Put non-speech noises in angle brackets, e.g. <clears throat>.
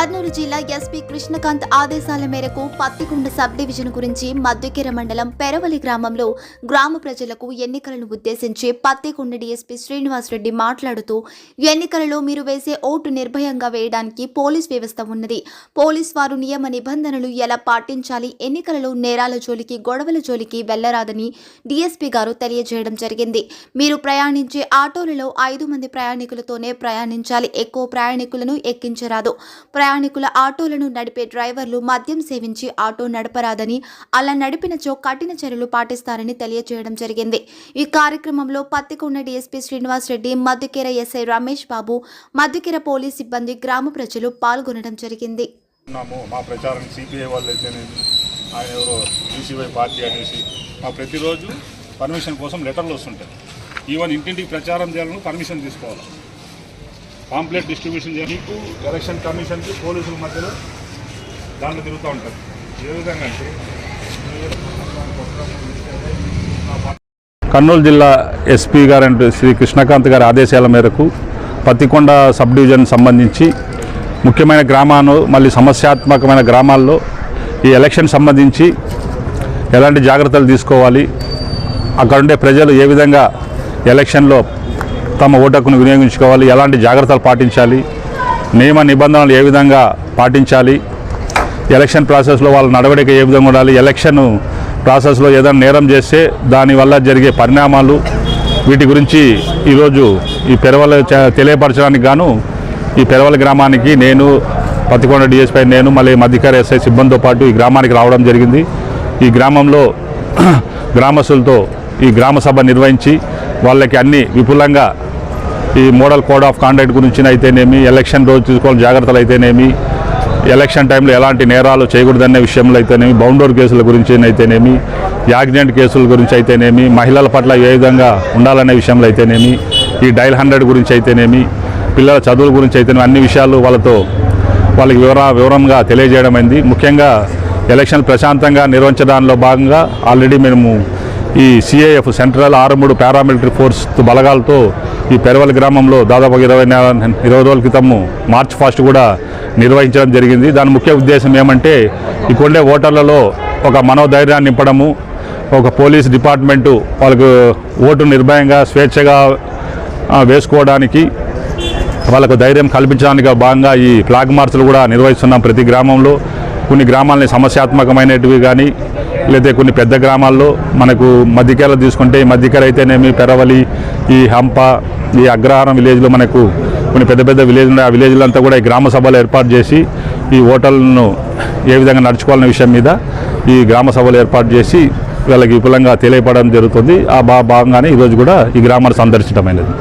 కర్నూలు జిల్లా ఎస్పీ కృష్ణకాంత్ ఆదేశాల మేరకు పత్తికొండ సబ్ డివిజన్ గురించి మద్దుకెర మండలం పెరవలి గ్రామంలో గ్రామ ప్రజలకు ఎన్నికలను ఉద్దేశించి పత్తికొండ డీఎస్పీ శ్రీనివాసరెడ్డి మాట్లాడుతూ ఎన్నికలలో మీరు వేసే ఓటు నిర్భయంగా వేయడానికి పోలీస్ వ్యవస్థ ఉన్నది. పోలీస్ వారు నియమ నిబంధనలు ఎలా పాటించాలి? ఎన్నికలలో నేరాల జోలికి గొడవల జోలికి వెళ్ళరాదని డీఎస్పీ గారు తెలియజేయడం జరిగింది. మీరు ప్రయాణించే ఆటోలలో ఐదు మంది ప్రయాణికులతోనే ప్రయాణించాలి. ఎక్కువ ప్రయాణికులను ఎక్కించరాదు. ప్రయాణికుల ఆటోలను నడిపే డ్రైవర్లు మద్యం సేవించి ఆటో నడపరాదని అలా నడిపినచో కఠిన చర్యలు పాటిస్తారని తెలియజేయడం జరిగింది. ఈ కార్యక్రమంలో Pattikonda DSP Srinivas Reddy Madhukera SI Ramesh Babu Madhukera police సిబ్బంది గ్రామ ప్రజలు పాల్గొనడం జరిగింది. మా ప్రచారం సిపిఐ వాళ్ళు ఆయన ఎవరో బీసీవై పార్టీ అనేసి మా ప్రతిరోజు పర్మిషన్ కోసం లెటర్లు వస్తుంటాయి. ఈవెన్ ఇంటింటికి ప్రచారం చేయాలని పర్మిషన్ తీసుకోవాలి. పాంప్లెట్ డిస్ట్రిబ్యూషన్ చేయాలి మీకు ఎలక్షన్ కమిషన్కి పోలీసుల మధ్యలో దాంట్లో తిరుగుతూ ఉంటారు. ఏ విధంగా అంటే కర్నూలు జిల్లా ఎస్పీ గారు అంటే శ్రీ కృష్ణకాంత్ గారి ఆదేశాల మేరకు పత్తికొండ సబ్ డివిజన్ సంబంధించి ముఖ్యమైన గ్రామాలు మళ్ళీ సమస్యాత్మకమైన గ్రామాల్లో ఈ ఎలక్షన్ సంబంధించి ఎలాంటి జాగ్రత్తలు తీసుకోవాలి అక్కడ ఉండే ప్రజలు ఏ విధంగా ఎలక్షన్లో తమ ఓటకును వినియోగించుకోవాలి. ఎలాంటి జాగ్రత్తలు పాటించాలి? నియమ నిబంధనలు ఏ విధంగా పాటించాలి? ఎలక్షన్ ప్రాసెస్లో వాళ్ళ నడవడిక ఏ విధంగా ఉండాలి? ఎలక్షన్ ప్రాసెస్లో ఏదైనా నేరం చేస్తే దానివల్ల జరిగే పరిణామాలు వీటి గురించి ఈరోజు ఈ పెరవల చ- తెలియపరచడానికి గాను ఈ పెరవల గ్రామానికి నేను పత్తికొండ డిఎస్పై నేను మళ్ళీ మధ్యకార ఎస్ఐ సిబ్బందితో పాటు ఈ గ్రామానికి రావడం జరిగింది. ఈ గ్రామంలో <clears throat> గ్రామస్తులతో ఈ గ్రామ సభ నిర్వహించి వాళ్ళకి అన్ని విపులంగా ఈ మోడల్ కోడ్ ఆఫ్ కాండక్ట్ గురించి అయితేనేమి ఎలక్షన్ రోజు తీసుకోవాల్సిన జాగ్రత్తలు అయితేనేమి ఎలక్షన్ టైంలో ఎలాంటి నేరాలు చేయకూడదనే విషయంలో అయితేనేమి బౌండోర్ కేసుల గురించి అయితేనేమి యాక్సిడెంట్ కేసుల గురించి అయితేనేమి మహిళల పట్ల ఏ విధంగా ఉండాలనే విషయంలో అయితేనేమి ఈ డైల్ హండ్రెడ్ గురించి అయితేనేమి పిల్లల చదువుల గురించి అయితేనేమి అన్ని విషయాలు వాళ్ళతో వాళ్ళకి వివర వివరంగా తెలియజేయడం అయింది ముఖ్యంగా ఎలక్షన్ ప్రశాంతంగా నిర్వహించడంలో భాగంగా ఆల్రెడీ మేము ఈ CIF central armed paramilitary force బలగాలతో ఈ పెరవల్ గ్రామంలో దాదాపు ఇరవై నెల- ఇరవై రోజుల క్రితము మార్చ్ ఫాస్ట్ కూడా నిర్వహించడం జరిగింది. దాని ముఖ్య ఉద్దేశం ఏమంటే ఇక్కడుండే ఓటర్లలో ఒక మనోధైర్యాన్ని నింపడము ఒక పోలీస్ డిపార్ట్మెంటు వాళ్ళకు ఓటు నిర్భయంగా స్వేచ్ఛగా వేసుకోవడానికి వాళ్ళకు ధైర్యం కల్పించడానికి భాగంగా ఈ ఫ్లాగ్ మార్చ్లు కూడా నిర్వహిస్తున్నాం ప్రతి గ్రామంలో. కొన్ని గ్రామాలని సమస్యాత్మకమైనటివి కానీ లేదా కొన్ని పెద్ద గ్రామాల్లో మనకు మధ్యకేర తీసుకుంటే ఈ మధ్యకేర అయితేనేమి పెరవలి ఈ హంప ఈ అగ్రహారం విలేజ్లో మనకు కొన్ని పెద్ద పెద్ద విలేజ్ ఉన్నాయి. ఆ విలేజ్లంతా కూడా ఈ గ్రామ సభలు ఏర్పాటు చేసి ఈ ఓటర్లను ఏ విధంగా నడుచుకోవాలనే విషయం మీద ఈ గ్రామ సభలు ఏర్పాటు చేసి వాళ్ళకి విపులంగా తెలియపడడం జరుగుతుంది. ఆ బా భాగంగానే ఈరోజు కూడా ఈ గ్రామాలు సందర్శించడమైనది.